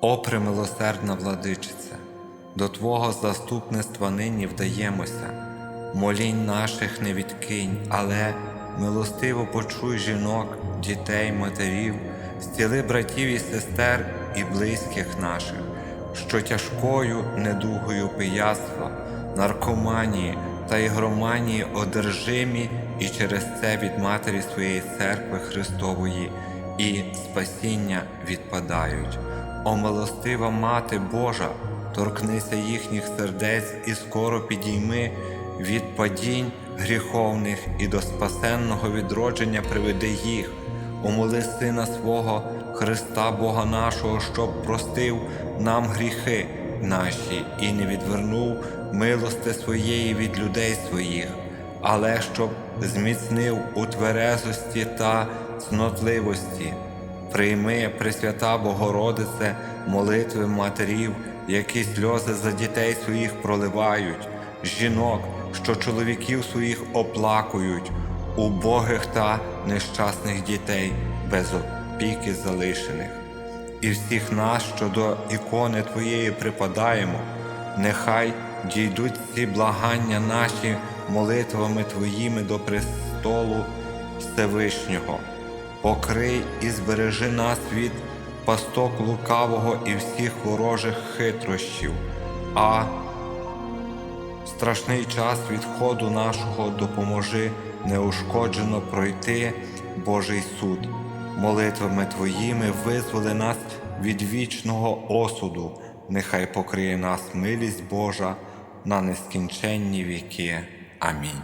О премилосердна владичице, до Твого заступництва нині вдаємося, молінь наших не відкинь, але милостиво почуй жінок, дітей, матерів, зціли братів і сестер і близьких наших, що тяжкою недугою пияцтва, наркоманії та ігроманії одержимі і через це від Матері своєї церкви Христової і спасіння відпадають. О милостива Мати Божа, торкнися їхніх сердець і скоро підійми від падінь гріховних і до спасенного відродження приведи їх. Умоли Сина свого Христа Бога нашого, щоб простив нам гріхи наші і не відвернув милости своєї від людей своїх, але щоб зміцнив у тверезості та цнотливості. Прийми, Пресвята Богородице, молитви матерів, які сльози за дітей своїх проливають, жінок, що чоловіків своїх оплакують, убогих та нещасних дітей без опіки залишених. І всіх нас, що до ікони Твоєї припадаємо, нехай дійдуть ці благання наші молитвами Твоїми до престолу Всевишнього покрий і збережи нас від пасток лукавого і всіх ворожих хитрощів, а страшний час відходу нашого допоможи неушкоджено пройти Божий суд. Молитвами Твоїми визволи нас від вічного осуду, нехай покриє нас милість Божа на нескінченні віки. Амінь.